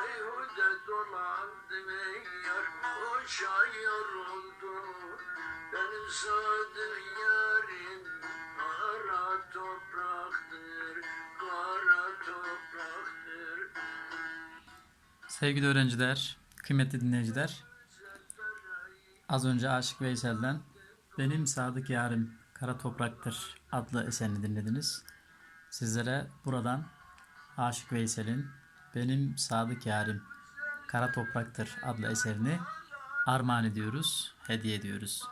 Beyhude dolandı ve yar boşa yoruldu Benim sadık yarim kara topraktır Kara topraktır Sevgili öğrenciler, kıymetli dinleyiciler. Az önce Aşık Veysel'den Benim Sadık Yarim Kara Topraktır adlı eserini dinlediniz. Sizlere buradan Aşık Veysel'in Benim Sadık Yarim Kara Topraktır adlı eserini armağan ediyoruz, hediye ediyoruz.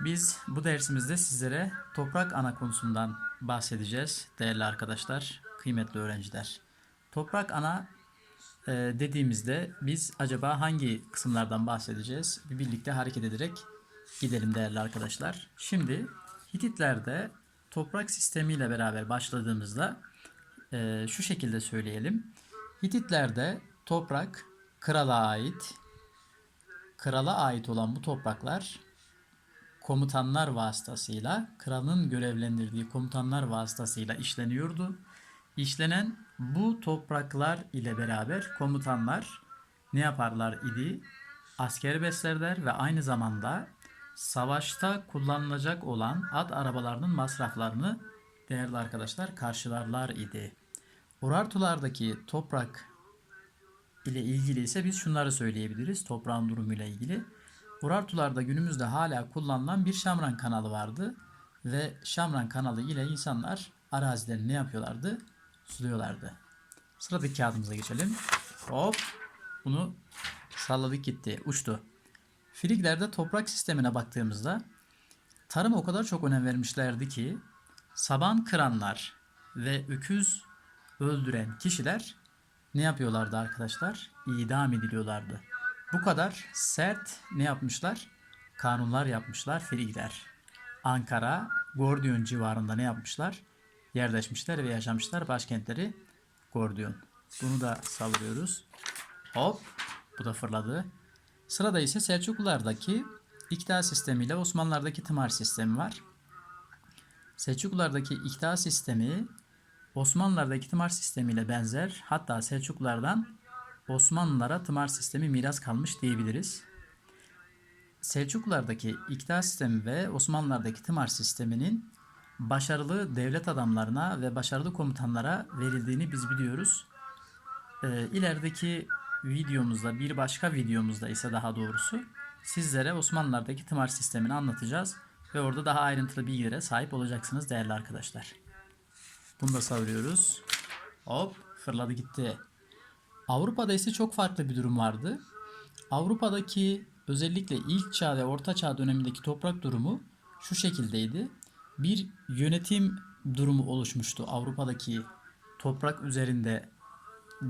Biz bu dersimizde sizlere toprak ana konusundan bahsedeceğiz değerli arkadaşlar, kıymetli öğrenciler. Toprak ana e, dediğimizde biz acaba hangi kısımlardan bahsedeceğiz? Bir birlikte hareket ederek gidelim değerli arkadaşlar. Şimdi Hititlerde toprak sistemiyle beraber başladığımızda e, şu şekilde söyleyelim. Hititlerde toprak krala ait. Krala ait olan bu topraklar komutanlar vasıtasıyla, kralın görevlendirdiği komutanlar vasıtasıyla işleniyordu. İşlenen bu topraklar ile beraber komutanlar ne yaparlar idi? Asker beslerler ve aynı zamanda savaşta kullanılacak olan at arabalarının masraflarını değerli arkadaşlar karşılarlar idi. Urartulardaki toprak ile ilgili ise biz şunları söyleyebiliriz toprağın durumuyla ilgili. Urartularda günümüzde hala kullanılan bir Şamran kanalı vardı ve Şamran kanalı ile insanlar arazilerini ne yapıyorlardı? Suluyorlardı. Sıradaki kağıdımıza geçelim. Hop. Bunu salladık gitti. Uçtu. Friglerde toprak sistemine baktığımızda tarıma o kadar çok önem vermişlerdi ki saban kıranlar ve öküz öldüren kişiler ne yapıyorlardı arkadaşlar? İdam ediliyorlardı. Bu kadar sert ne yapmışlar? Kanunlar yapmışlar Frigler. Ankara, Gordiyon civarında ne yapmışlar? Yerleşmişler ve yaşamışlar. Başkentleri Gordiyon. Bunu da sallıyoruz. Hop. Bu da fırladı. Sırada ise Selçuklulardaki iktidar sistemiyle Osmanlılardaki tımar sistemi var. Selçuklulardaki iktidar sistemi Osmanlılardaki tımar sistemiyle benzer. Hatta Selçuklulardan Osmanlılara tımar sistemi miras kalmış diyebiliriz. Selçuklulardaki iktidar sistemi ve Osmanlılardaki tımar sisteminin başarılı devlet adamlarına ve başarılı komutanlara verildiğini biz biliyoruz. İlerideki videomuzda bir başka videomuzda ise daha doğrusu sizlere Osmanlılardaki tımar sistemini anlatacağız ve orada daha ayrıntılı bilgilere sahip olacaksınız değerli arkadaşlar. Bunu da savuruyoruz. Hop fırladı gitti. Avrupa'da ise çok farklı bir durum vardı. Avrupa'daki özellikle ilk çağ ve orta çağ dönemindeki toprak durumu şu şekildeydi. Bir yönetim durumu oluşmuştu Avrupa'daki toprak üzerinde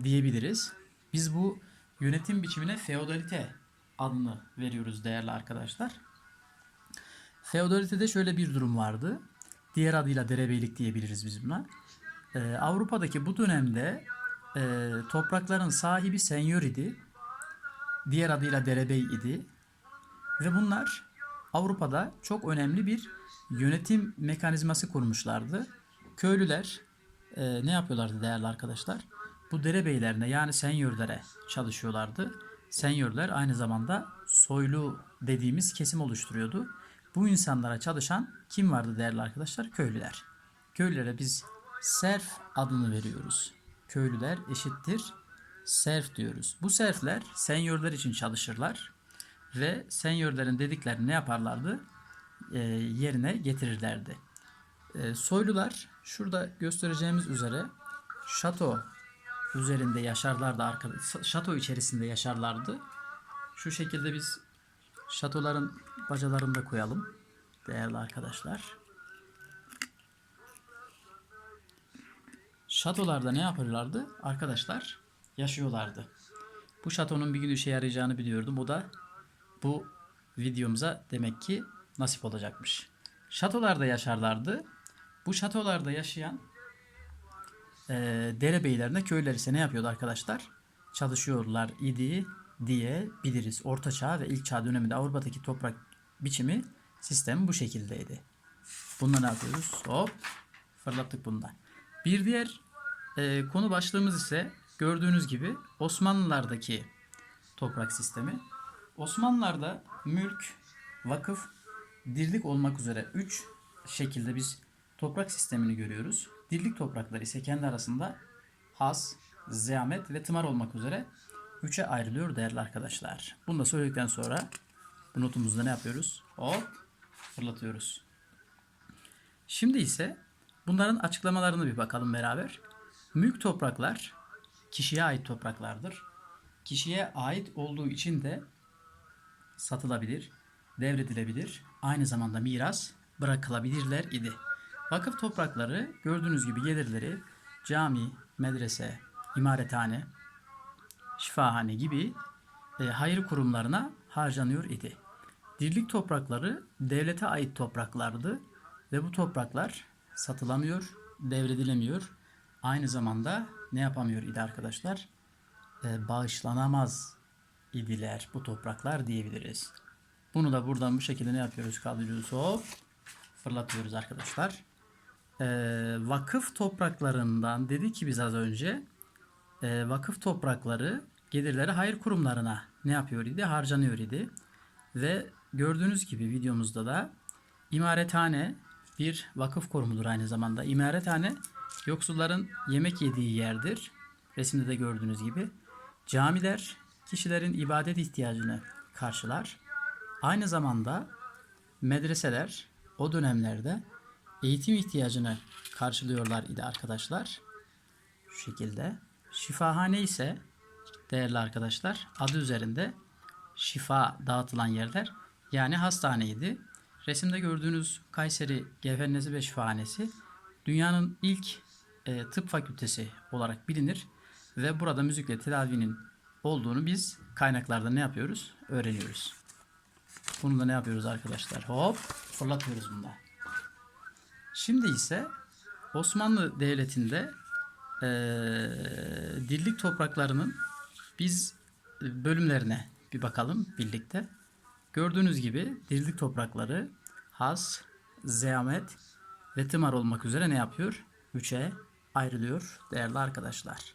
diyebiliriz. Biz bu yönetim biçimine feodalite adını veriyoruz değerli arkadaşlar. Feodalitede şöyle bir durum vardı. Diğer adıyla derebeylik diyebiliriz biz buna. Ee, Avrupa'daki bu dönemde e, toprakların sahibi senyor idi. Diğer adıyla derebey idi. Ve bunlar Avrupa'da çok önemli bir yönetim mekanizması kurmuşlardı. Köylüler e, ne yapıyorlardı değerli arkadaşlar? Bu derebeylerine yani senyörlere çalışıyorlardı. Senyörler aynı zamanda soylu dediğimiz kesim oluşturuyordu. Bu insanlara çalışan kim vardı değerli arkadaşlar? Köylüler. Köylülere biz serf adını veriyoruz. Köylüler eşittir serf diyoruz. Bu serfler senyörler için çalışırlar ve senyörlerin dediklerini ne yaparlardı? E, yerine getirirlerdi. E, soylular şurada göstereceğimiz üzere şato üzerinde yaşarlardı arkada şato içerisinde yaşarlardı. Şu şekilde biz şatoların bacalarını da koyalım değerli arkadaşlar. Şatolarda ne yapıyorlardı? Arkadaşlar yaşıyorlardı. Bu şatonun bir gün işe yarayacağını biliyordum. O da bu videomuza demek ki nasip olacakmış. Şatolarda yaşarlardı. Bu şatolarda yaşayan e, derebeylerine köyler ise ne yapıyordu arkadaşlar? Çalışıyorlar idi diye biliriz. Orta Çağ ve İlk Çağ döneminde Avrupa'daki toprak biçimi sistemi bu şekildeydi. Bunda ne yapıyoruz? Hop Fırlattık bunu da. Bir diğer e, konu başlığımız ise gördüğünüz gibi Osmanlılardaki toprak sistemi. Osmanlılarda mülk, vakıf, dirlik olmak üzere 3 şekilde biz toprak sistemini görüyoruz. Dirlik toprakları ise kendi arasında has, ziyamet ve tımar olmak üzere 3'e ayrılıyor değerli arkadaşlar. Bunu da söyledikten sonra bu notumuzda ne yapıyoruz? Hop fırlatıyoruz. Şimdi ise bunların açıklamalarını bir bakalım beraber. Mülk topraklar kişiye ait topraklardır. Kişiye ait olduğu için de satılabilir, devredilebilir, aynı zamanda miras bırakılabilirler idi. Vakıf toprakları gördüğünüz gibi gelirleri cami, medrese, imarethane, şifahane gibi e, hayır kurumlarına harcanıyor idi. Dirlik toprakları devlete ait topraklardı ve bu topraklar satılamıyor, devredilemiyor. Aynı zamanda ne yapamıyor idi arkadaşlar? E, bağışlanamaz idiler bu topraklar diyebiliriz. Bunu da buradan bu şekilde ne yapıyoruz? Kaldırıyoruz hop fırlatıyoruz arkadaşlar. E, vakıf topraklarından dedik ki biz az önce e, vakıf toprakları gelirleri hayır kurumlarına ne yapıyor idi? Harcanıyor idi. Ve gördüğünüz gibi videomuzda da imarethane bir vakıf kurumudur aynı zamanda. İmarethane yoksulların yemek yediği yerdir. Resimde de gördüğünüz gibi. Camiler kişilerin ibadet ihtiyacını karşılar. Aynı zamanda medreseler o dönemlerde eğitim ihtiyacını karşılıyorlar idi arkadaşlar. Şu şekilde. Şifahane ise değerli arkadaşlar adı üzerinde şifa dağıtılan yerler yani hastaneydi. Resimde gördüğünüz Kayseri Gevher Nesibe Şifahanesi dünyanın ilk e, tıp fakültesi olarak bilinir ve burada müzikle tedavinin olduğunu biz kaynaklarda ne yapıyoruz? Öğreniyoruz. Bunu da ne yapıyoruz arkadaşlar? Hop fırlatıyoruz bunu da. Şimdi ise Osmanlı Devleti'nde e, dirlik topraklarının biz bölümlerine bir bakalım birlikte. Gördüğünüz gibi dirlik toprakları has, zeamet ve tımar olmak üzere ne yapıyor? Üçe ayrılıyor değerli arkadaşlar.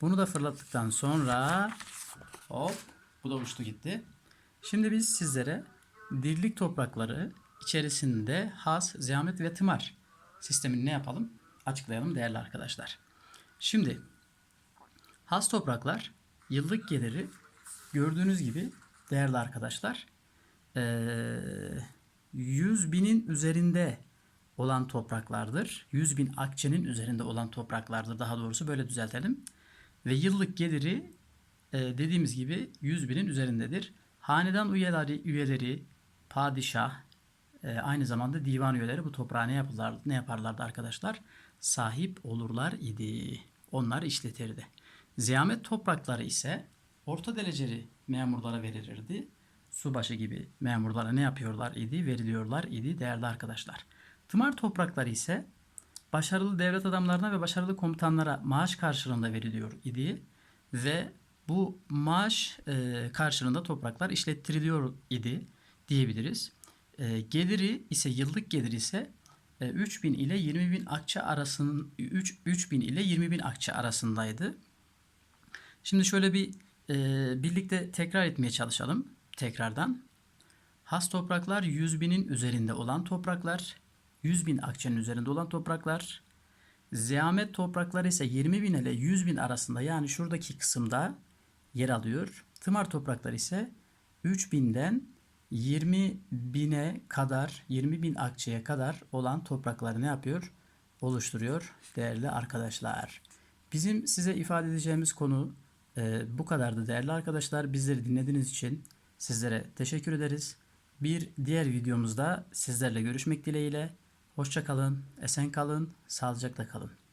Bunu da fırlattıktan sonra hop bu da uçtu gitti. Şimdi biz sizlere dirlik toprakları içerisinde has, zeamet ve tımar sistemini ne yapalım? Açıklayalım değerli arkadaşlar. Şimdi has topraklar yıllık geliri gördüğünüz gibi değerli arkadaşlar 100 binin üzerinde olan topraklardır. 100 bin akçenin üzerinde olan topraklardır daha doğrusu böyle düzeltelim. Ve yıllık geliri e, dediğimiz gibi 100 binin üzerindedir. Hanedan üyeleri, üyeleri padişah, e, aynı zamanda divan üyeleri bu toprağa ne, yapırlar, ne yaparlardı arkadaşlar? Sahip olurlar idi. Onlar işletirdi. Ziyamet toprakları ise orta dereceli memurlara verilirdi. Subaşı gibi memurlara ne yapıyorlar idi? Veriliyorlar idi değerli arkadaşlar. Tımar toprakları ise başarılı devlet adamlarına ve başarılı komutanlara maaş karşılığında veriliyor idi ve bu maaş e, karşılığında topraklar işlettiriliyor idi diyebiliriz. E, geliri ise yıllık geliri ise e, 3000 ile 20 bin akçe arasının 3 3000 ile 20 bin akçe arasındaydı. Şimdi şöyle bir e, birlikte tekrar etmeye çalışalım tekrardan. Has topraklar 100 binin üzerinde olan topraklar, 100 bin akçenin üzerinde olan topraklar, ziyamet toprakları ise 20 bin ile 100 bin arasında yani şuradaki kısımda yer alıyor. Tımar toprakları ise 3000'den 20 bine kadar 20 bin akçeye kadar olan toprakları ne yapıyor? Oluşturuyor değerli arkadaşlar. Bizim size ifade edeceğimiz konu e, bu kadardı değerli arkadaşlar. Bizleri dinlediğiniz için sizlere teşekkür ederiz. Bir diğer videomuzda sizlerle görüşmek dileğiyle. Hoşça kalın, esen kalın, sağlıcakla kalın.